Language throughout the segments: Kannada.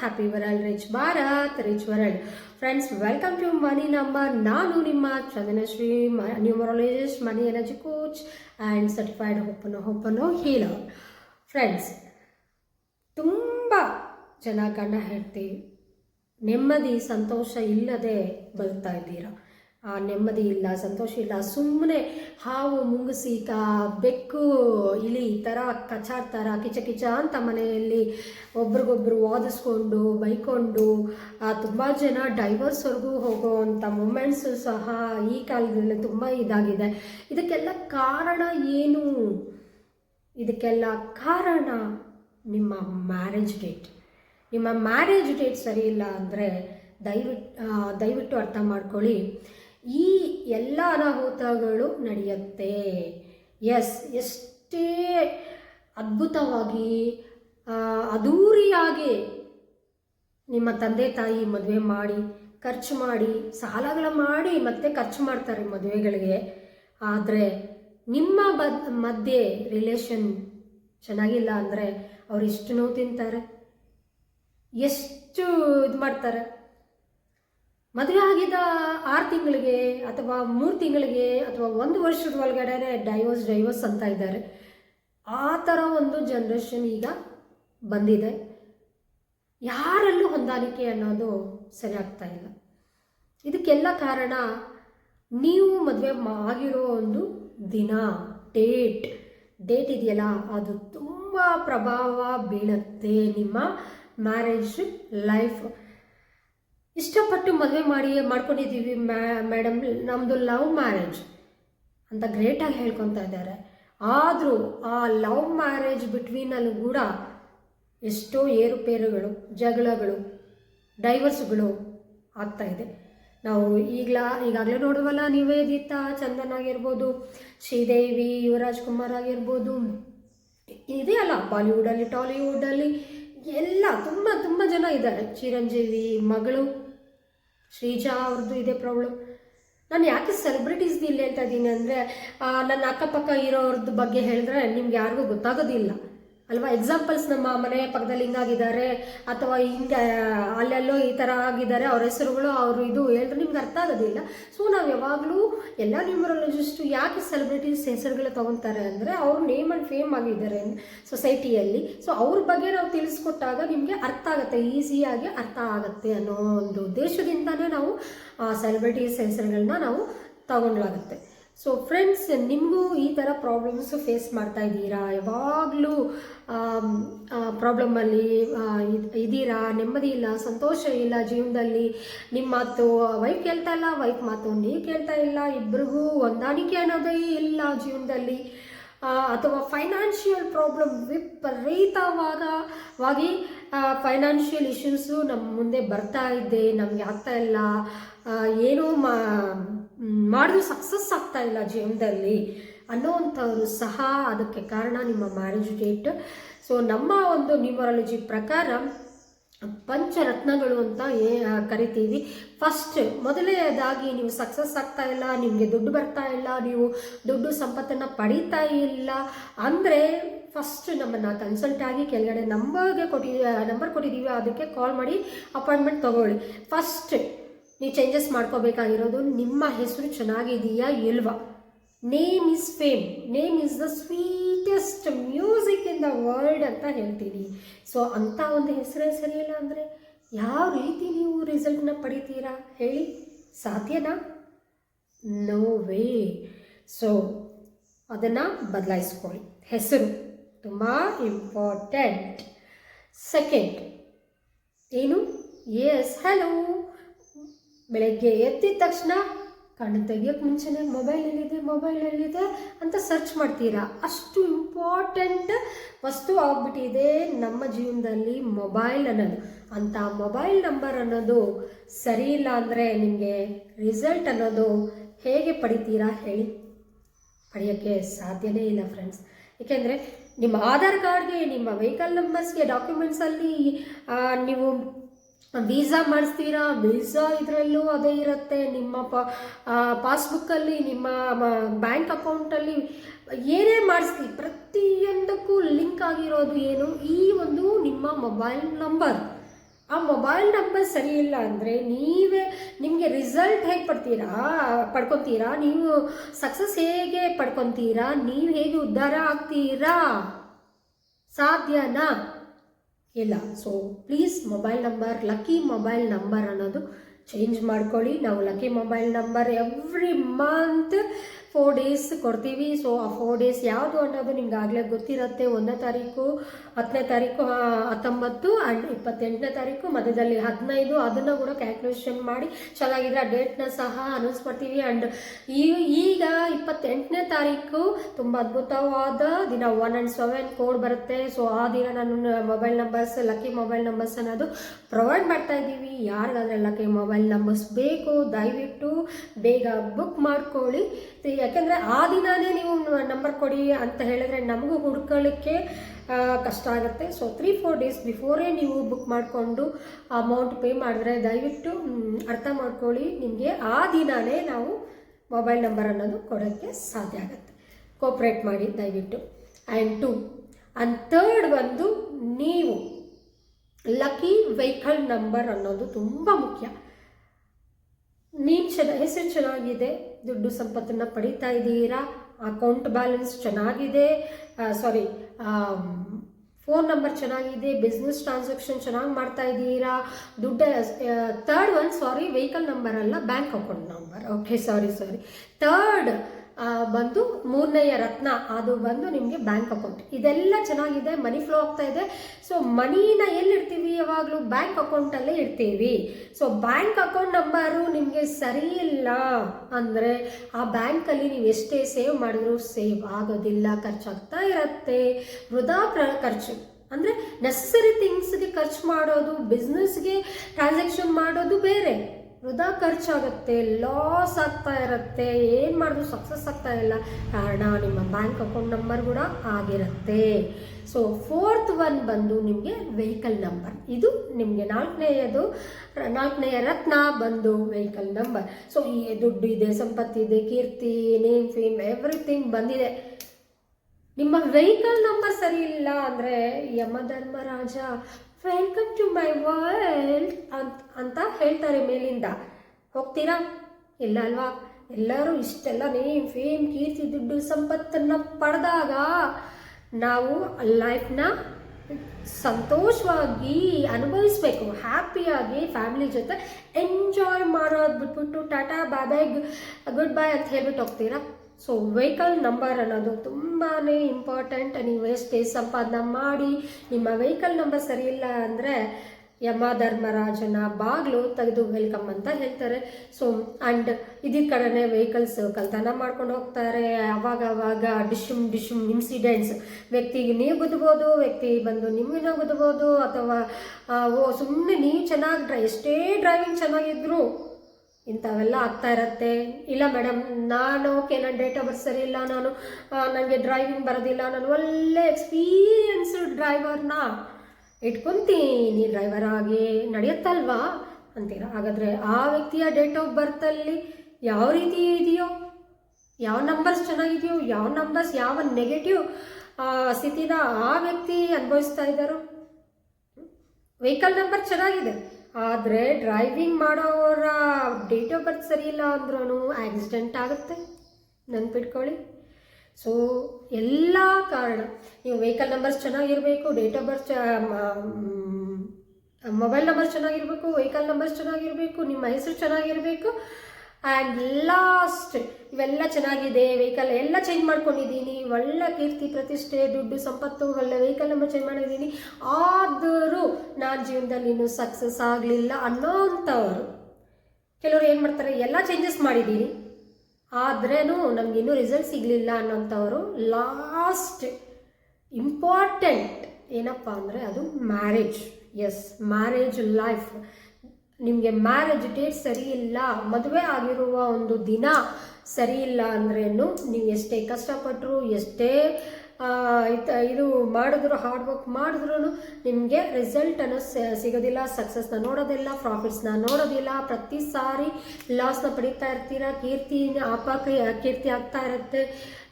Happy world rich Bharat rich world friends welcome to money number ನಾನು ನಿಮ್ಮ Chandanashree numerologist money energy coach and certified ho'oponopono healer friends ತುಂಬ ಜನ ಗಂಡ ಹೆಂಡತಿ, ನೆಮ್ಮದಿ, ಸಂತೋಷ ಇಲ್ಲದೆ ಬದುಕ್ತಾ ಇದ್ದೀರಾ? ನೆಮ್ಮದಿ ಇಲ್ಲ, ಸಂತೋಷ ಇಲ್ಲ. ಸುಮ್ಮನೆ ಹಾವು ಮುಂಗುಸಿ ಬೆಕ್ಕು ಇಲಿ ಥರ ಕಚಾಡ್ತಾರ ಕಿಚ ಕಿಚ ಅಂತ ಮನೆಯಲ್ಲಿ ಒಬ್ರಿಗೊಬ್ರು ವಾದಿಸ್ಕೊಂಡು, ಬೈಕೊಂಡು ತುಂಬ ಜನ ಡೈವರ್ಸ್ವರೆಗೂ ಹೋಗೋವಂಥ ಮೂಮೆಂಟ್ಸು ಸಹ ಈ ಕಾಲದಲ್ಲಿ ತುಂಬ ಇದಾಗಿದೆ. ಇದಕ್ಕೆಲ್ಲ ಕಾರಣ ಏನು? ಇದಕ್ಕೆಲ್ಲ ಕಾರಣ ನಿಮ್ಮ ಮ್ಯಾರೇಜ್ ಡೇಟ್ ನಿಮ್ಮ ಮ್ಯಾರೇಜ್ ಡೇಟ್ ಸರಿ ಇಲ್ಲ ಅಂದರೆ ದಯವಿಟ್ಟು ದಯವಿಟ್ಟು ಅರ್ಥ ಮಾಡ್ಕೊಳ್ಳಿ. ಈ ಎಲ್ಲ ಅನಾಹುತಗಳು ನಡೆಯುತ್ತೆ. ಎಸ್, ಎಷ್ಟೇ ಅದ್ಭುತವಾಗಿ ಅದೂರಿಯಾಗಿ ನಿಮ್ಮ ತಂದೆ ತಾಯಿ ಮದುವೆ ಮಾಡಿ, ಖರ್ಚು ಮಾಡಿ, ಸಾಲಗಳ ಮಾಡಿ ಮತ್ತೆ ಖರ್ಚು ಮಾಡ್ತಾರೆ ಮದುವೆಗಳಿಗೆ. ಆದರೆ ನಿಮ್ಮ ಬದ್, ಮಧ್ಯೆ ರಿಲೇಷನ್ ಚೆನ್ನಾಗಿಲ್ಲ ಅಂದರೆ ಅವ್ರು ಎಷ್ಟು ನೋವು ತಿಂತಾರೆ. ಎಷ್ಟು ಇದು ಮಾಡ್ತಾರೆ ಮದುವೆ ಆಗಿದ ಆರು ತಿಂಗಳಿಗೆ ಅಥವಾ ಮೂರು ತಿಂಗಳಿಗೆ ಅಥವಾ ಒಂದು ವರ್ಷದ ಒಳಗಡೆ ಡೈವರ್ಸ್ ಡೈವರ್ಸ್ ಅಂತ ಇದ್ದಾರೆ. ಆ ಥರ ಒಂದು ಜನ್ರೇಷನ್ ಈಗ ಬಂದಿದೆ. ಯಾರಲ್ಲೂ ಹೊಂದಾಣಿಕೆ ಅನ್ನೋದು ಸರಿ ಇಲ್ಲ. ಇದಕ್ಕೆಲ್ಲ ಕಾರಣ ನೀವು ಮದುವೆ ಆಗಿರೋ ಒಂದು ದಿನ ಡೇಟ್ ಡೇಟ್ ಇದೆಯಲ್ಲ, ಅದು ತುಂಬ ಪ್ರಭಾವ ಬೀಳುತ್ತೆ ನಿಮ್ಮ ಮ್ಯಾರೇಜ್ ಲೈಫ್ ಇಷ್ಟಪಟ್ಟು ಮದುವೆ ಮಾಡಿ ಮಾಡ್ಕೊಂಡಿದ್ದೀವಿ ಮೇಡಮ್ ನಮ್ಮದು ಲವ್ ಮ್ಯಾರೇಜ್ ಅಂತ ಗ್ರೇಟಾಗಿ ಹೇಳ್ಕೊತಾ ಇದ್ದಾರೆ. ಆದರೂ ಆ ಲವ್ ಮ್ಯಾರೇಜ್ ಬಿಟ್ವೀನಲ್ಲೂ ಕೂಡ ಎಷ್ಟೋ ಏರುಪೇರುಗಳು, ಜಗಳಗಳು ಡೈವರ್ಸ್ಗಳು ಆಗ್ತಾ ಇದೆ. ನಾವು ಈಗಲ, ಈಗಾಗಲೇ ನೋಡುವಲ್ಲ ನಿವೇದಿತಾ ಚಂದನ್ ಆಗಿರ್ಬೋದು, ಶ್ರೀದೇವಿ, ಯುವರಾಜ್ ಕುಮಾರ್ ಆಗಿರ್ಬೋದು. ಇದೆಯಲ್ಲ ಬಾಲಿವುಡಲ್ಲಿ ಟಾಲಿವುಡಲ್ಲಿ ಎಲ್ಲ ತುಂಬ ತುಂಬ ಜನ ಇದ್ದಾರೆ. ಚಿರಂಜೀವಿ, ಮಗಳು ಶ್ರೀಜಾ ಅವ್ರದ್ದು ಇದೆ ಪ್ರಾಬ್ಲಮ್ ನಾನು ಯಾಕೆ ಸೆಲೆಬ್ರಿಟೀಸ್ದು ಇಲ್ಲಿ ಹೇಳ್ತಾ ಇದ್ದೀನಿ ಅಂದರೆ ನನ್ನ ಅಕ್ಕಪಕ್ಕ ಇರೋರ್ದು ಬಗ್ಗೆ ಹೇಳಿದ್ರೆ ನಿಮ್ಗೆ ಯಾರಿಗೂ ಗೊತ್ತಾಗೋದಿಲ್ಲ. ಅಲ್ವಾ? ಎಕ್ಸಾಂಪಲ್ಸ್ ನಮ್ಮ ಮನೆ ಪಕ್ಕದಲ್ಲಿ ಹಿಂಗಾಗಿದ್ದಾರೆ, ಅಥವಾ ಹಿಂಗೆ ಅಲ್ಲೆಲ್ಲೋ ಈ ಥರ ಆಗಿದ್ದಾರೆ, ಅವ್ರ ಹೆಸರುಗಳು, ಅವರು ಇದು ಹೇಳಿದ್ರೆ ನಿಮ್ಗೆ ಅರ್ಥ ಆಗೋದಿಲ್ಲ ಸೊ ನಾವು ಯಾವಾಗಲೂ ಎಲ್ಲ ನ್ಯೂಮರಾಲಜಿಸ್ಟು ಯಾಕೆ ಸೆಲೆಬ್ರಿಟೀಸ್ ಹೆಸರುಗಳು ತೊಗೊತಾರೆ ಅಂದರೆ, ಅವರು ನೇಮ್ ಆ್ಯಂಡ್ ಫೇಮ್ ಆಗಿದ್ದಾರೆ ಸೊಸೈಟಿಯಲ್ಲಿ ಸೊ ಅವ್ರ ಬಗ್ಗೆ ನಾವು ತಿಳಿಸ್ಕೊಟ್ಟಾಗ ನಿಮಗೆ ಅರ್ಥ ಆಗುತ್ತೆ ಈಸಿಯಾಗಿ ಅರ್ಥ ಆಗುತ್ತೆ ಅನ್ನೋ ಒಂದು ಉದ್ದೇಶದಿಂದನೇ ನಾವು ಸೆಲೆಬ್ರಿಟೀಸ್ ಹೆಸರುಗಳನ್ನ ನಾವು ತಗೊಂಡ್ಲಾಗುತ್ತೆ. ಸೊ ಫ್ರೆಂಡ್ಸ್ ನಿಮಗೂ ಈ ಥರ ಪ್ರಾಬ್ಲಮ್ಸು ಫೇಸ್ ಮಾಡ್ತಾ ಇದ್ದೀರಾ? ಯಾವಾಗಲೂ ಪ್ರಾಬ್ಲಮ್ಮಲ್ಲಿ ಇದ್ದೀರಾ? ನೆಮ್ಮದಿ ಇಲ್ಲ, ಸಂತೋಷ ಇಲ್ಲ ಜೀವನದಲ್ಲಿ. ನಿಮ್ಮ ಮಾತು ವೈಫ್ ಕೇಳ್ತಾ ಇಲ್ಲ ವೈಫ್ ಮಾತು ನೀ ಕೇಳ್ತಾ ಇಲ್ಲ ಇಬ್ಬರಿಗೂ ಹೊಂದಾಣಿಕೆ ಅನ್ನೋದೇ ಇಲ್ಲ ಜೀವನದಲ್ಲಿ. ಅಥವಾ ಫೈನಾನ್ಷಿಯಲ್ ಪ್ರಾಬ್ಲಮ್ ವಿಪರೀತವಾಗವಾಗಿ ಫೈನಾನ್ಷಿಯಲ್ ಇಶ್ಯೂಸು ನಮ್ಮ ಮುಂದೆ ಬರ್ತಾ ಇದೆ, ನಮಗೆ ಆಗ್ತಾ ಇಲ್ಲ. ಏನೂ ಮಾ ಮಾಡಿದ್ರು ಸಕ್ಸಸ್ ಆಗ್ತಾ ಇಲ್ಲ ಜೀವನದಲ್ಲಿ ಅನ್ನೋವಂಥವ್ರು ಸಹ ಅದಕ್ಕೆ ಕಾರಣ ನಿಮ್ಮ ಮ್ಯಾರೇಜ್ ಡೇಟ್ ಸೊ ನಮ್ಮ ಒಂದು ನ್ಯೂಮರಾಲಜಿ ಪ್ರಕಾರ ಪಂಚರತ್ನಗಳು ಅಂತ ಏ ಕರಿತೀವಿ. ಫಸ್ಟ್ ಮೊದಲನೇದಾಗಿ ನೀವು ಸಕ್ಸಸ್ ಆಗ್ತಾ ಇಲ್ಲ, ನಿಮಗೆ ದುಡ್ಡು ಬರ್ತಾ ಇಲ್ಲ, ನೀವು ದುಡ್ಡು ಸಂಪತ್ತನ್ನು ಪಡೀತಾ ಇಲ್ಲ ಅಂದರೆ ಫಸ್ಟ್ ನಮ್ಮನ್ನು ಕನ್ಸಲ್ಟ್ ಆಗಿ ಕೆಳಗಡೆ ನಂಬರ್ಗೆ ಕೊಟ್ಟಿದ್ದೀವಿ ನಂಬರ್ ಕೊಟ್ಟಿದ್ದೀವಿ, ಅದಕ್ಕೆ ಕಾಲ್ ಮಾಡಿ ಅಪಾಯಿಂಟ್ಮೆಂಟ್ ತಗೊಳ್ಳಿ. ಫಸ್ಟ್ ನೀವು ಚೇಂಜಸ್ ಮಾಡ್ಕೋಬೇಕಾಗಿರೋದು ನಿಮ್ಮ ಹೆಸರು ಚೆನ್ನಾಗಿದೆಯಾ ಇಲ್ವಾ? Name is fame name is the sweetest music in the world ಅಂತ ಹೇಳ್ತೀನಿ. ಸೊ ಅಂಥ ಒಂದು ಹೆಸರೇ ಸರಿಯಿಲ್ಲ ಅಂದರೆ ಯಾವ ರೀತಿ ನೀವು ರಿಸಲ್ಟ್ನ ಪಡಿತೀರಾ ಹೇಳಿ? ಸಾಧ್ಯನಾ? ನೋ ವೇ ಸೊ ಅದನ್ನು ಬದಲಾಯಿಸ್ಕೊಳ್ಳಿ. ಹೆಸರು ತುಂಬ ಇಂಪಾರ್ಟೆಂಟ್ ಸೆಕೆಂಡ್ ಏನು? ಎಸ್ ಹಲೋ ಬೆಳಗ್ಗೆ ಎದ್ದಿದ ತಕ್ಷಣ ಕಣ್ಣು ತೆಗಿಯೋಕ್ಕೆ ಮುಂಚೆನೇ ಮೊಬೈಲ್ ಎಲ್ಲಿದೆ ಮೊಬೈಲ್ ಎಲ್ಲಿದೆ ಅಂತ ಸರ್ಚ್ ಮಾಡ್ತೀರಾ? ಅಷ್ಟು ಇಂಪಾರ್ಟೆಂಟ್ ವಸ್ತು ಆಗ್ಬಿಟ್ಟಿದೆ ನಮ್ಮ ಜೀವನದಲ್ಲಿ ಮೊಬೈಲ್ ಅನ್ನೋದು. ಅಂತ ಮೊಬೈಲ್ ನಂಬರ್ ಅನ್ನೋದು ಸರಿ ಇಲ್ಲ ಅಂದರೆ ನಿಮಗೆ ರಿಸಲ್ಟ್ ಅನ್ನೋದು ಹೇಗೆ ಪಡಿತೀರಾ ಹೇಳಿ. ಪಡೆಯೋಕ್ಕೆ ಸಾಧ್ಯನೇ ಇಲ್ಲ ಫ್ರೆಂಡ್ಸ್ ಏಕೆಂದರೆ ನಿಮ್ಮ ಆಧಾರ್ ಕಾರ್ಡ್ಗೆ ನಿಮ್ಮ ವೆಹಿಕಲ್ ನಂಬರ್ಸ್ಗೆ ಡಾಕ್ಯುಮೆಂಟ್ಸಲ್ಲಿ ನೀವು ವೀಸಾ ಮಾಡಿಸ್ತೀರಾ? ವೀಸಾ ಇದರಲ್ಲೂ ಅದೇ ಇರುತ್ತೆ. ನಿಮ್ಮ ಪಾಸ್ಬುಕ್ಕಲ್ಲಿ ನಿಮ್ಮ ಬ್ಯಾಂಕ್ ಅಕೌಂಟಲ್ಲಿ ಏನೇ ಮಾಡಿಸ್ತೀವಿ ಪ್ರತಿಯೊಂದಕ್ಕೂ ಲಿಂಕ್ ಆಗಿರೋದು ಏನು? ಈ ಒಂದು ನಿಮ್ಮ ಮೊಬೈಲ್ ನಂಬರ್ ಆ ಮೊಬೈಲ್ ನಂಬರ್ ಸರಿ ಇಲ್ಲ ಅಂದರೆ ನೀವೇ ನಿಮಗೆ ರಿಸಲ್ಟ್ ಹೇಗೆ ಪಡ್ತೀರಾ? ಪಡ್ಕೊತೀರಾ? ನೀವು ಸಕ್ಸಸ್ ಹೇಗೆ ಪಡ್ಕೊತೀರಾ? ನೀವು ಹೇಗೆ ಉದ್ಧಾರ ಆಗ್ತೀರಾ? ಸಾಧ್ಯನಾ? ಇಲ್ಲ. So please mobile number lucky mobile number ಅನ್ನೋದು ಚೇಂಜ್ ಮಾಡ್ಕೊಳ್ಳಿ. ನಾವು lucky mobile number every month four days ಕೊಡ್ತೀವಿ. ಸೊ ಆ ಫೋರ್ ಡೇಸ್ ಯಾವುದು ಅನ್ನೋದು ನಿಮ್ಗೆ ಆಗಲೇ ಗೊತ್ತಿರುತ್ತೆ. ಒಂದನೇ ತಾರೀಕು, ಹತ್ತನೇ ತಾರೀಕು ಹತ್ತೊಂಬತ್ತು ಆ್ಯಂಡ್ ಇಪ್ಪತ್ತೆಂಟನೇ ತಾರೀಕು, ಮಧ್ಯದಲ್ಲಿ ಹದಿನೈದು. ಅದನ್ನು ಕೂಡ ಕ್ಯಾಲ್ಕುಲೇಷನ್ ಮಾಡಿ ಚೆನ್ನಾಗಿದ್ರೆ ಆ ಡೇಟ್ನ ಸಹ ಅನೌನ್ಸ್ ಮಾಡ್ತೀವಿ. ಆ್ಯಂಡ್ ಈ, ಈಗ ಇಪ್ಪತ್ತೆಂಟನೇ ತಾರೀಕು ತುಂಬ ಅದ್ಭುತವಾದ ದಿನ ಒನ್ ಆ್ಯಂಡ್ ಸೆವೆನ್ ಕೋಡ್ ಬರುತ್ತೆ. ಸೊ ಆ ದಿನ ನಾನು mobile numbers lucky mobile numbers ಅನ್ನೋದು ಪ್ರೊವೈಡ್ ಮಾಡ್ತಾ ಇದ್ದೀವಿ. ಯಾರಿಗಾದ್ರೆ ಲಕ್ಕಿ ಮೊಬೈಲ್ ನಂಬರ್ಸ್ ಬೇಕು, ದಯವಿಟ್ಟು ಬೇಗ ಬುಕ್ ಮಾಡ್ಕೊಳ್ಳಿ. ಯಾಕೆಂದರೆ ಆ ದಿನಾನೇ ನೀವು ನಂಬರ್ ಕೊಡಿ ಅಂತ ಹೇಳಿದ್ರೆ ನಮಗೂ ಹುಡ್ಕೊಳ್ಳಿಕ್ಕೆ ಕಷ್ಟ ಆಗುತ್ತೆ. ಸೊ ತ್ರೀ ಫೋರ್ ಡೇಸ್ ಬಿಫೋರೇ ನೀವು ಬುಕ್ ಮಾಡಿಕೊಂಡು ಅಮೌಂಟ್ ಪೇ ಮಾಡಿದ್ರೆ ದಯವಿಟ್ಟು ಅರ್ಥ ಮಾಡ್ಕೊಳ್ಳಿ. ನಿಮಗೆ ಆ ದಿನಾನೇ ನಾವು ಮೊಬೈಲ್ ನಂಬರ್ ಅನ್ನೋದು ಕೊಡೋಕ್ಕೆ ಸಾಧ್ಯ ಆಗುತ್ತೆ. ಕೋಪ್ರೇಟ್ ಮಾಡಿ ದಯವಿಟ್ಟು. ಆ್ಯಂಡ್ ಟು ಆ್ಯಂಡ್ ಥರ್ಡ್ ಬಂದು ನೀವು ಲಕ್ಕಿ ವೆಹಿಕಲ್ ನಂಬರ್ ಅನ್ನೋದು ತುಂಬ ಮುಖ್ಯ. ನೀವು ಚೆನ್ನ ಹೆಸರು ಚೆನ್ನಾಗಿದೆ ದುಡ್ಡು ಸಂಪತ್ತನ್ನು ಪಡಿತಾ ಇದ್ದೀರಾ? ಅಕೌಂಟ್ ಬ್ಯಾಲೆನ್ಸ್ ಚೆನ್ನಾಗಿದೆ ಸಾರಿ ಫೋನ್ ನಂಬರ್ ಚೆನ್ನಾಗಿದೆ ಬಿಸ್ನೆಸ್ ಟ್ರಾನ್ಸಾಕ್ಷನ್ ಚೆನ್ನಾಗಿ ಮಾಡ್ತಾ ಇದ್ದೀರಾ? ದುಡ್ಡು third one sorry vehicle number ಅಲ್ಲ bank account number okay sorry sorry third ಬಂದು ಮೂರನೆಯ ರತ್ನ ಅದು ಬಂದು ನಿಮಗೆ ಬ್ಯಾಂಕ್ ಅಕೌಂಟ್ ಇದೆಲ್ಲ ಚೆನ್ನಾಗಿದೆ ಮನಿ ಫ್ಲೋ ಆಗ್ತಾ ಇದೆ. ಸೊ ಮನಿನ ಎಲ್ಲಿಡ್ತೀವಿ ಯಾವಾಗಲೂ? ಬ್ಯಾಂಕ್ ಅಕೌಂಟಲ್ಲೇ ಇರ್ತೀವಿ ಸೊ ಬ್ಯಾಂಕ್ ಅಕೌಂಟ್ ನಂಬರು ನಿಮಗೆ ಸರಿ ಇಲ್ಲ ಅಂದರೆ ಆ ಬ್ಯಾಂಕಲ್ಲಿ ನೀವು ಎಷ್ಟೇ ಸೇವ್ ಮಾಡಿದ್ರು ಸೇವ್ ಆಗೋದಿಲ್ಲ. ಖರ್ಚಾಗ್ತಾ ಇರುತ್ತೆ. ವೃಧಾ ಖರ್ಚು. ಅಂದರೆ ನೆಸಸರಿ ಥಿಂಗ್ಸ್ಗೆ ಖರ್ಚು ಮಾಡೋದು ಬಿಸ್ನೆಸ್ಗೆ ಟ್ರಾನ್ಸಾಕ್ಷನ್ ಮಾಡೋದು ಬೇರೆ. ವೃಧಾ ಖರ್ಚಾಗುತ್ತೆ ಲಾಸ್ ಆಗ್ತಾ ಇರುತ್ತೆ, ಏನು ಮಾಡಿದ್ರು ಸಕ್ಸಸ್ ಆಗ್ತಾ ಇಲ್ಲ. ಕಾರಣ ನಿಮ್ಮ ಬ್ಯಾಂಕ್ ಅಕೌಂಟ್ ನಂಬರ್ ಕೂಡ ಆಗಿರುತ್ತೆ. ಸೊ ಫೋರ್ತ್ ಒನ್ ಬಂದು ನಿಮಗೆ ವೆಹಿಕಲ್ ನಂಬರ್ ಇದು ನಿಮಗೆ ನಾಲ್ಕನೆಯದು, ನಾಲ್ಕನೆಯ ರತ್ನ ಬಂದು ವೆಹಿಕಲ್ ನಂಬರ್ ಸೊ ಈ ದುಡ್ಡು ಇದೆ ಸಂಪತ್ತಿದೆ ಕೀರ್ತಿ ನೇಮ್ ಫೇಮ್ ಎವ್ರಿಥಿಂಗ್ ಬಂದಿದೆ. ನಿಮ್ಮ ವೆಹಿಕಲ್ ನಂಬರ್ ಸರಿ ಇಲ್ಲ ಅಂದರೆ Yamadharmaraja welcome to my world ಅಂತ ಅಂತ ಹೇಳ್ತಾರೆ ಮೇಲಿಂದ. ಹೋಗ್ತೀರಾ? ಇಲ್ಲ ಅಲ್ವಾ? ಎಲ್ಲರೂ ಇಷ್ಟೆಲ್ಲ ನೇಮ್ ಫೇಮ್ ಕೀರ್ತಿ, ದುಡ್ಡು, ಸಂಪತ್ತನ್ನು ಪಡೆದಾಗ ನಾವು ಲೈಫ್ನ ಸಂತೋಷವಾಗಿ ಅನುಭವಿಸ್ಬೇಕು. ಹ್ಯಾಪಿಯಾಗಿ ಫ್ಯಾಮಿಲಿ ಜೊತೆ ಎಂಜಾಯ್ ಮಾಡೋದು ಬಿಟ್ಬಿಟ್ಟು, ಟಾಟಾ ಬಾಯ್ ಗುಡ್ ಬಾಯ್ ಅಂತ ಹೇಳ್ಬಿಟ್ಟು ಹೋಗ್ತೀರಾ? ಸೊ ವೆಹಿಕಲ್ ನಂಬರ್ ಅನ್ನೋದು ತುಂಬಾ ಇಂಪಾರ್ಟೆಂಟ್ ನೀವು ಎಷ್ಟೇ ಸಂಪಾದನೆ ಮಾಡಿ, ನಿಮ್ಮ ವೆಹಿಕಲ್ ನಂಬರ್ ಸರಿ ಇಲ್ಲ ಅಂದರೆ ಯಮ ಧರ್ಮರಾಜನ ಬಾಗಿಲು ತೆಗೆದು ವೆಲ್ಕಮ್ ಅಂತ ಹೇಳ್ತಾರೆ. ಸೊ ಆ್ಯಂಡ್ ಇದ್ರ ಕಡೆನೇ ವೆಹಿಕಲ್ಸ್ ಕಲ್ತನ ಮಾಡ್ಕೊಂಡು ಹೋಗ್ತಾರೆ. ಅವಾಗ ಅವಾಗ ಡಿಶುಮ್ ಡಿಶುಮ್ ಇನ್ಸಿಡೆಂಟ್ಸ್ ವ್ಯಕ್ತಿಗೆ ನೀವು ಗುದ್ಬೋದು, ವ್ಯಕ್ತಿ ಬಂದು ನಿಮಗಿನ ಗುದ್ಬೋದು, ಅಥವಾ ಸುಮ್ಮನೆ ನೀವು ಚೆನ್ನಾಗಿ ಡ್ರೈ ಎಷ್ಟೇ ಡ್ರೈವಿಂಗ್ ಚೆನ್ನಾಗಿದ್ರು ಇಂಥವೆಲ್ಲ ಆಗ್ತಾ ಇರತ್ತೆ. ಇಲ್ಲ ಮೇಡಮ್ ನಾನು ಓಕೆ ನನ್ನ ಡೇಟ್ ಆಫ್ ಬರ್ತ್ ಸರಿ ಇಲ್ಲ, ನಾನು ನನಗೆ ಡ್ರೈವಿಂಗ್ ಬರೋದಿಲ್ಲ, ನಾನು ಒಳ್ಳೆ ಎಕ್ಸ್ಪೀರಿಯನ್ಸ್ಡ್ ಡ್ರೈವರ್ನ ಇಟ್ಕೊಂತೀನಿ. ಡ್ರೈವರ್ ಆಗಿ ನಡೆಯುತ್ತಲ್ವಾ? ಅಂತೀರ? ಹಾಗಾದರೆ ಆ ವ್ಯಕ್ತಿಯ ಡೇಟ್ ಆಫ್ ಬರ್ತಲ್ಲಿ ಯಾವ ರೀತಿ ಇದೆಯೋ, ಯಾವ ನಂಬರ್ಸ್ ಚೆನ್ನಾಗಿದೆಯೋ, ಯಾವ ನಂಬರ್ಸ್ ಯಾವ ನೆಗೆಟಿವ್ ಸ್ಥಿತಿನ ಆ ವ್ಯಕ್ತಿ ಅನುಭವಿಸ್ತಾ ಇದ್ದಾರೋ ವೆಹಿಕಲ್ ನಂಬರ್ ಚೆನ್ನಾಗಿದೆ. ಆದರೆ ಡ್ರೈವಿಂಗ್ ಮಾಡೋವರ ಡೇಟ್ ಆಫ್ ಬರ್ತ್ ಸರಿ ಇಲ್ಲ ಅಂದ್ರೂ ಆಕ್ಸಿಡೆಂಟ್ ಆಗುತ್ತೆ, ನೆನ್ಪಿಟ್ಕೊಳ್ಳಿ. ಸೊ ಎಲ್ಲ ಕಾರಣ, ನೀವು ವೆಹಿಕಲ್ ನಂಬರ್ಸ್ ಚೆನ್ನಾಗಿರಬೇಕು date of birth mobile numbers ಚೆನ್ನಾಗಿರಬೇಕು ವೆಹಿಕಲ್ ನಂಬರ್ಸ್ ಚೆನ್ನಾಗಿರಬೇಕು, ನಿಮ್ಮ ಹೆಸರು ಚೆನ್ನಾಗಿರಬೇಕು ಆ್ಯಂಡ್ ಲಾಸ್ಟ್ ಇವೆಲ್ಲ ಚೆನ್ನಾಗಿದೆ ವೆಹಿಕಲ್ ಎಲ್ಲ ಚೇಂಜ್ ಮಾಡ್ಕೊಂಡಿದ್ದೀನಿ. ಒಳ್ಳೆ ಕೀರ್ತಿ, ಪ್ರತಿಷ್ಠೆ, ದುಡ್ಡು, ಸಂಪತ್ತು, ಒಳ್ಳೆ ವೆಹಿಕಲ್ ನಂಬರ್ ಚೇಂಜ್ ಮಾಡಿದ್ದೀನಿ. ಆದರೂ ನಾನು ಜೀವನದಲ್ಲಿ ಇನ್ನೂ ಸಕ್ಸಸ್ ಆಗಲಿಲ್ಲ ಅನ್ನೋಂಥವ್ರು. ಕೆಲವರು ಏನು ಮಾಡ್ತಾರೆ, ಎಲ್ಲ ಚೇಂಜಸ್ ಮಾಡಿದ್ದೀನಿ. ಆದ್ರೂ ಇನ್ನೂ ರಿಸಲ್ಟ್ ಸಿಗಲಿಲ್ಲ ಅನ್ನೋಂಥವ್ರು. ಲಾಸ್ಟ್ ಇಂಪಾರ್ಟೆಂಟ್ ಏನಪ್ಪ ಅಂದರೆ ಅದು ಮ್ಯಾರೇಜ್ ಎಸ್ ಮ್ಯಾರೇಜ್ ಲೈಫ್ ನಿಮಗೆ ಮ್ಯಾರೇಜ್ ಡೇಟ್ ಸರಿ ಇಲ್ಲ, ಮದುವೆ ಆಗಿರುವ ಒಂದು ದಿನ ಸರಿ ಇಲ್ಲ ಅಂದ್ರೇನು ನೀವು ಎಷ್ಟೇ ಕಷ್ಟಪಟ್ಟರು ಎಷ್ಟೇ ಇದು ಮಾಡಿದ್ರು ಹಾರ್ಡ್ ವರ್ಕ್ ಮಾಡಿದ್ರು ನಿಮಗೆ ರಿಸಲ್ಟ್ ಅನ್ನೋ ಸ- ಸಿಗೋದಿಲ್ಲ ಸಕ್ಸಸ್ನ ನೋಡೋದಿಲ್ಲ ಪ್ರಾಫಿಟ್ಸ್ನ ನೋಡೋದಿಲ್ಲ. ಪ್ರತಿ ಸಾರಿ ಲಾಸ್ನ ಪಡೀತಾ ಇರ್ತೀರಾ, ಕೀರ್ತಿ ಅಪಾಕ ಕೀರ್ತಿ ಆಗ್ತಾ ಇರುತ್ತೆ.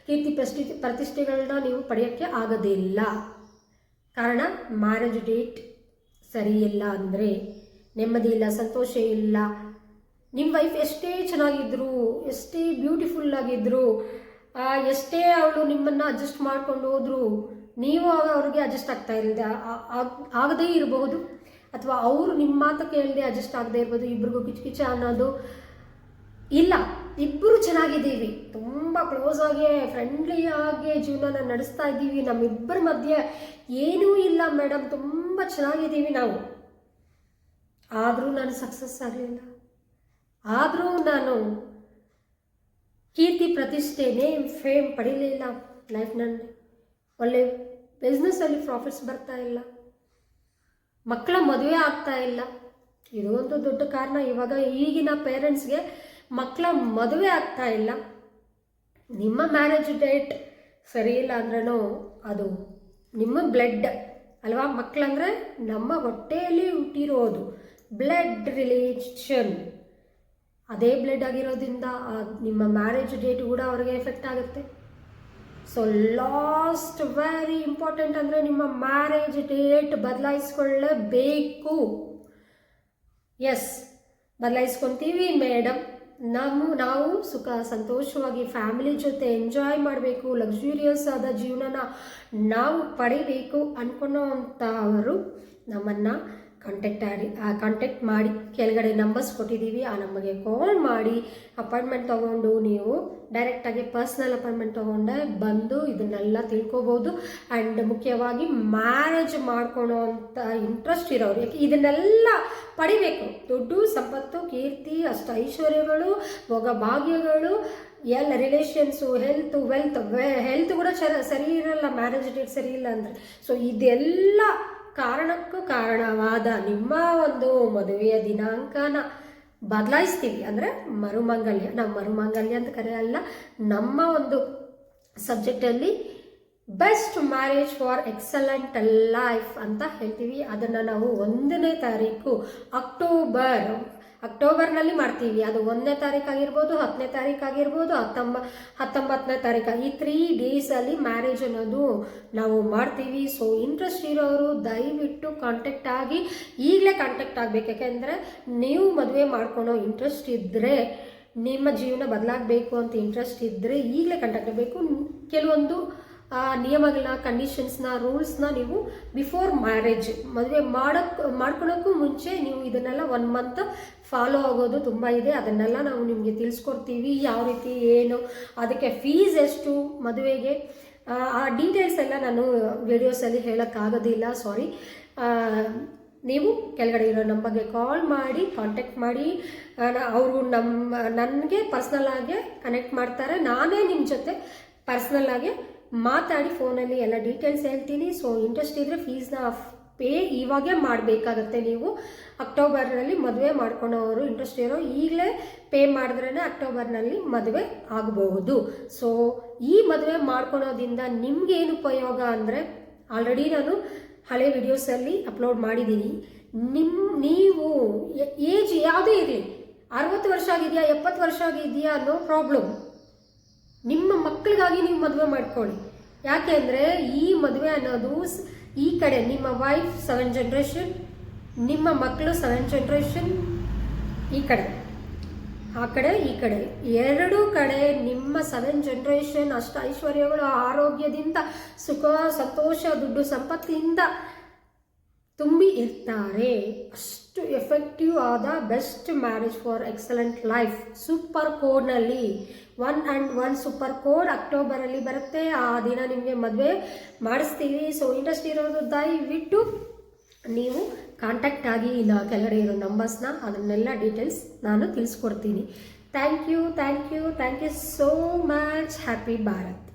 ಕೀರ್ತಿ ಪ್ರತಿ ಪ್ರತಿಷ್ಠೆಗಳನ್ನ ನೀವು ಪಡೆಯೋಕ್ಕೆ ಆಗೋದಿಲ್ಲ. ಕಾರಣ ಮ್ಯಾರೇಜ್ ಡೇಟ್ ಸರಿ ಇಲ್ಲ ಅಂದರೆ ನೆಮ್ಮದಿ ಇಲ್ಲ, ಸಂತೋಷ ಇಲ್ಲ. ನಿಮ್ಮ ವೈಫ್ ಎಷ್ಟೇ ಚೆನ್ನಾಗಿದ್ರು, ಎಷ್ಟೇ ಬ್ಯೂಟಿಫುಲ್ ಆಗಿದ್ರು ಎಷ್ಟೇ ಅವಳು ನಿಮ್ಮನ್ನು ಅಡ್ಜಸ್ಟ್ ಮಾಡ್ಕೊಂಡು ಹೋದ್ರು, ನೀವು ಅವ್ರಿಗೆ ಅಡ್ಜಸ್ಟ್ ಆಗ್ತಾ ಇಲ್ಲದೆ ಆಗದೇ ಇರಬಹುದು. ಅಥವಾ ಅವರು ನಿಮ್ಮ ಮಾತು ಕೇಳದೆ ಅಡ್ಜಸ್ಟ್ ಆಗದೆ ಇರ್ಬೋದು, ಇಬ್ರಿಗೂ ಕಿಚಕಿಚ ಅನ್ನೋದು ಇಲ್ಲ. ಇಬ್ಬರು ಚೆನ್ನಾಗಿದ್ದೀವಿ. ತುಂಬ ಕ್ಲೋಸ್ ಆಗಿ ಫ್ರೆಂಡ್ಲಿ ಆಗಿ ಜೀವನನ ನಡೆಸ್ತಾ ಇದ್ದೀವಿ. ನಮ್ಮಿಬ್ಬರ ಮಧ್ಯೆ ಏನೂ ಇಲ್ಲ ಮೇಡಮ್ ತುಂಬ ಚೆನ್ನಾಗಿದ್ದೀವಿ ನಾವು. ಆದರೂ ನಾನು ಸಕ್ಸಸ್ ಆಗಲಿಲ್ಲ. ಆದರೂ ನಾನು ಕೀರ್ತಿ ಪ್ರತಿಷ್ಠೆ ನೇಮ್ ಫೇಮ್ ಪಡೀಲಿಲ್ಲ ಲೈಫ್ನಲ್ಲಿ ಒಳ್ಳೆ ಬಿಸ್ನೆಸ್ಸಲ್ಲಿ ಪ್ರಾಫಿಟ್ಸ್ ಬರ್ತಾ ಇಲ್ಲ. ಮಕ್ಕಳ ಮದುವೆ ಆಗ್ತಾ ಇಲ್ಲ. ಇದು ಒಂದು ದೊಡ್ಡ ಕಾರಣ. ಇವಾಗ ಈಗಿನ ಪೇರೆಂಟ್ಸ್ಗೆ ಮಕ್ಕಳ ಮದುವೆ ಆಗ್ತಾ ಇಲ್ಲ. ನಿಮ್ಮ ಮ್ಯಾರೇಜ್ ಡೇಟ್ ಸರಿ ಇಲ್ಲ ಅಂದ್ರೂ ಅದು ನಿಮ್ಮ ಬ್ಲಡ್ ಅಲ್ವಾ? ಮಕ್ಕಳಂದ್ರೆ ನಮ್ಮ ಹೊಟ್ಟೆಯಲ್ಲಿ ಹುಟ್ಟಿರೋದು. ಬ್ಲಡ್ ರಿಲೇಷನ್ ಅದೇ ಬ್ಲಡ್ ಆಗಿರೋದ್ರಿಂದ ನಿಮ್ಮ ಮ್ಯಾರೇಜ್ ಡೇಟ್ ಕೂಡ ಅವ್ರಿಗೆ ಎಫೆಕ್ಟ್ ಆಗುತ್ತೆ. ಸೊ ಲಾಸ್ಟ್ ವೆರಿ ಇಂಪಾರ್ಟೆಂಟ್ ಅಂದರೆ ನಿಮ್ಮ ಮ್ಯಾರೇಜ್ ಡೇಟ್ ಬದಲಾಯಿಸ್ಕೊಳ್ಳೇಬೇಕು. ಎಸ್ ಬದಲಾಯಿಸ್ಕೊತೀವಿ ಮೇಡಮ್ ನಾವು ನಾವು ಸುಖ, ಸಂತೋಷವಾಗಿ ಫ್ಯಾಮಿಲಿ ಜೊತೆ ಎಂಜಾಯ್ ಮಾಡಬೇಕು ಲಕ್ಸುರಿಯಸ್ ಆದ ಜೀವನನ ನಾವು ಪಡಿಬೇಕು ಅನ್ಕೊಳ್ಳೋ ಅಂಥವರು ನಮ್ಮನ್ನು ಕಾಂಟ್ಯಾಕ್ಟ್ ಆಡಿ ಕಾಂಟ್ಯಾಕ್ಟ್ ಮಾಡಿ, ಕೆಳಗಡೆ ನಂಬರ್ಸ್ ಕೊಟ್ಟಿದ್ದೀವಿ, ಆ ನಂಬರ್ಗೆ ಕಾಲ್ ಮಾಡಿ ಅಪಾಯಿಂಟ್ಮೆಂಟ್ ತೊಗೊಂಡು ನೀವು ಡೈರೆಕ್ಟಾಗಿ ಪರ್ಸ್ನಲ್ ಅಪಾಯಿಂಟ್ಮೆಂಟ್ ತೊಗೊಂಡೆ ಬಂದು ಇದನ್ನೆಲ್ಲ ತಿಳ್ಕೊಬೋದು. ಆ್ಯಂಡ್ ಮುಖ್ಯವಾಗಿ ಮ್ಯಾರೇಜ್ ಮಾಡ್ಕೊಳೋ ಅಂತ ಇಂಟ್ರೆಸ್ಟ್ ಇರೋರು, ಯಾಕೆ ಇದನ್ನೆಲ್ಲ ಪಡಿಬೇಕು. ದುಡ್ಡು, ಸಂಪತ್ತು, ಕೀರ್ತಿ, ಅಷ್ಟು ಐಶ್ವರ್ಯಗಳು, ಭೋಗ ಭಾಗ್ಯಗಳು, ಎಲ್ಲ ರಿಲೇಷನ್ಸು ಹೆಲ್ತ್ ವೆಲ್ತ್ ವೆ ಹೆಲ್ತ್ ಕೂಡ ಚ ಸರಿ ಇರಲ್ಲ ಮ್ಯಾರೇಜ್ ಡೇಟ್ ಸರಿ ಇಲ್ಲ ಅಂದರೆ. ಸೊ ಇದೆಲ್ಲ ಕಾರಣಕ್ಕೂ ಕಾರಣವಾದ ನಿಮ್ಮ ಒಂದು ಮದುವೆಯ ದಿನಾಂಕನ ಬದಲಾಯಿಸ್ತೀವಿ. ಅಂದರೆ ಮರುಮಂಗಲ್ಯ. ನಾವು ಮರುಮಂಗಲ್ಯ ಅಂತ ಕರೆಯಲ್ಲ ನಮ್ಮ ಒಂದು ಸಬ್ಜೆಕ್ಟಲ್ಲಿ best marriage for excellent life ಅಂತ ಹೇಳ್ತೀವಿ. ಅದನ್ನು ನಾವು ಒಂದನೇ ತಾರೀಕು ಅಕ್ಟೋಬರ್ ಅಕ್ಟೋಬರ್ನಲ್ಲಿ ಮಾಡ್ತೀವಿ. ಅದು ಒಂದನೇ ತಾರೀಕು ಆಗಿರ್ಬೋದು, ಹತ್ತನೇ ತಾರೀಕು ಆಗಿರ್ಬೋದು, ಹತ್ತೊಂಬ, ಹತ್ತೊಂಬತ್ತನೇ ತಾರೀಕು ಈ ತ್ರೀ ಡೇಸಲ್ಲಿ ಮ್ಯಾರೇಜ್ ಅನ್ನೋದು ನಾವು ಮಾಡ್ತೀವಿ. ಸೊ ಇಂಟ್ರೆಸ್ಟ್ ಇರೋರು ದಯವಿಟ್ಟು ಕಾಂಟ್ಯಾಕ್ಟ್ ಆಗಿ, ಈಗಲೇ ಕಾಂಟ್ಯಾಕ್ಟ್ ಆಗಬೇಕು. ಯಾಕೆಂದರೆ ನೀವು ಮದುವೆ ಮಾಡ್ಕೊಳೋ ಇಂಟ್ರೆಸ್ಟ್ ಇದ್ದರೆ ನಿಮ್ಮ ಜೀವನ ಬದಲಾಗಬೇಕು ಅಂತ ಇಂಟ್ರೆಸ್ಟ್ ಇದ್ದರೆ ಈಗಲೇ ಕಾಂಟ್ಯಾಕ್ಟ್ ಆಗಬೇಕು. ಕೆಲವೊಂದು ನಿಯಮಗಳನ್ನ ಕಂಡೀಷನ್ಸ್ನ ರೂಲ್ಸ್ನ ನೀವು ಬಿಫೋರ್ ಮ್ಯಾರೇಜ್ ಮದುವೆ ಮಾಡೋಕ್ಕೆ ಮಾಡ್ಕೊಳೋಕ್ಕೂ ಮುಂಚೆ ನೀವು ಇದನ್ನೆಲ್ಲ ಒನ್ ಮಂತ್ ಫಾಲೋ ಆಗೋದು ತುಂಬ ಇದೆ. ಅದನ್ನೆಲ್ಲ ನಾವು ನಿಮಗೆ ತಿಳಿಸ್ಕೊಡ್ತೀವಿ. ಯಾವ ರೀತಿ ಏನು ಅದಕ್ಕೆ ಫೀಸ್ ಎಷ್ಟು ಮದುವೆಗೆ. ಆ, ಆ ಡೀಟೇಲ್ಸ್ ಎಲ್ಲ ನಾನು ವಿಡಿಯೋಸಲ್ಲಿ ಹೇಳೋಕ್ಕಾಗೋದಿಲ್ಲ. ಸಾರಿ ನೀವು ಕೆಳಗಡೆ ಇರೋ ನಂಬರ್ಗೆ ಕಾಲ್ ಮಾಡಿ ಕಾಂಟ್ಯಾಕ್ಟ್ ಮಾಡಿ. ಅವರು ನಮ್ಮ ನನಗೆ ಪರ್ಸ್ನಲ್ ಆಗಿ ಕನೆಕ್ಟ್ ಮಾಡ್ತಾರೆ. ನಾನೇ ನಿಮ್ಮ ಜೊತೆ ಪರ್ಸ್ನಲ್ ಆಗಿ ಮಾತಾಡಿ ಫೋನಲ್ಲಿ ಎಲ್ಲ ಡೀಟೇಲ್ಸ್ ಹೇಳ್ತೀನಿ. ಸೊ ಇಂಟ್ರೆಸ್ಟ್ ಇದ್ದರೆ ಫೀಸ್ನ ಪೇ ಇವಾಗೇ ಮಾಡಬೇಕಾಗತ್ತೆ ನೀವು. ಅಕ್ಟೋಬರ್ನಲ್ಲಿ ಮದುವೆ ಮಾಡ್ಕೊಳೋರು ಇಂಟ್ರೆಸ್ಟ್ ಇರೋ ಈಗಲೇ ಪೇ ಮಾಡಿದ್ರೇ ಅಕ್ಟೋಬರ್ನಲ್ಲಿ ಮದುವೆ ಆಗಬಹುದು. ಸೊ ಈ ಮದುವೆ ಮಾಡ್ಕೊಳೋದ್ರಿಂದ ನಿಮ್ಗೇನು ಉಪಯೋಗ ಅಂದರೆ ಆಲ್ರೆಡಿ ನಾನು ಹಳೆ ವಿಡಿಯೋಸಲ್ಲಿ ಅಪ್ಲೋಡ್ ಮಾಡಿದ್ದೀನಿ. ನಿಮ್ಮ ನೀವು ಏಜ್ ಯಾವುದೇ ಇರಲಿ, ಅರವತ್ತು ವರ್ಷ ಆಗಿದೆಯಾ, ಎಪ್ಪತ್ತು ವರ್ಷ ಆಗಿದೆಯಾ ನೋ ಪ್ರಾಬ್ಲಮ್ ನಿಮ್ಮ ಮಕ್ಕಳಿಗಾಗಿ ನೀವು ಮದುವೆ ಮಾಡ್ಕೊಳ್ಳಿ. ಯಾಕೆ ಅಂದರೆ ಈ ಮದುವೆ ಅನ್ನೋದು ಈ ಕಡೆ ನಿಮ್ಮ ವೈಫ್ ಸೆವೆನ್ ಜನ್ರೇಷನ್ ನಿಮ್ಮ ಮಕ್ಕಳು ಸೆವೆನ್ ಜನ್ರೇಷನ್ ಈ ಕಡೆ. ಆ ಕಡೆ, ಈ ಕಡೆ. ಎರಡೂ ಕಡೆ ನಿಮ್ಮ ಸೆವೆನ್ ಜನ್ರೇಷನ್ ಅಷ್ಟ ಐಶ್ವರ್ಯಗಳು, ಆರೋಗ್ಯದಿಂದ, ಸುಖ, ಸಂತೋಷ, ದುಡ್ಡು ಸಂಪತ್ತಿಯಿಂದ ತುಂಬಿ ಇರ್ತಾರೆ. ಅಷ್ಟು ಎಫೆಕ್ಟಿವ್ ಆದ best marriage for excellent life super ಕೋಡ್ನಲ್ಲಿ one and one super code ಅಕ್ಟೋಬರಲ್ಲಿ ಬರುತ್ತೆ. ಆ ದಿನ ನಿಮಗೆ ಮದುವೆ ಮಾಡಿಸ್ತೀವಿ. ಸೊ ಇಂಟ್ರೆಸ್ಟ್ ಇರೋದು ದಯವಿಟ್ಟು ನೀವು ಕಾಂಟ್ಯಾಕ್ಟ್ ಆಗಿ ಇಲ್ಲ, ಕೆಳಗಡೆ ಇರೋ ನಂಬರ್ಸ್ನ ಅದನ್ನೆಲ್ಲ ಡೀಟೇಲ್ಸ್ ನಾನು ತಿಳಿಸ್ಕೊಡ್ತೀನಿ. Thank you thank you thank you so much happy Bharat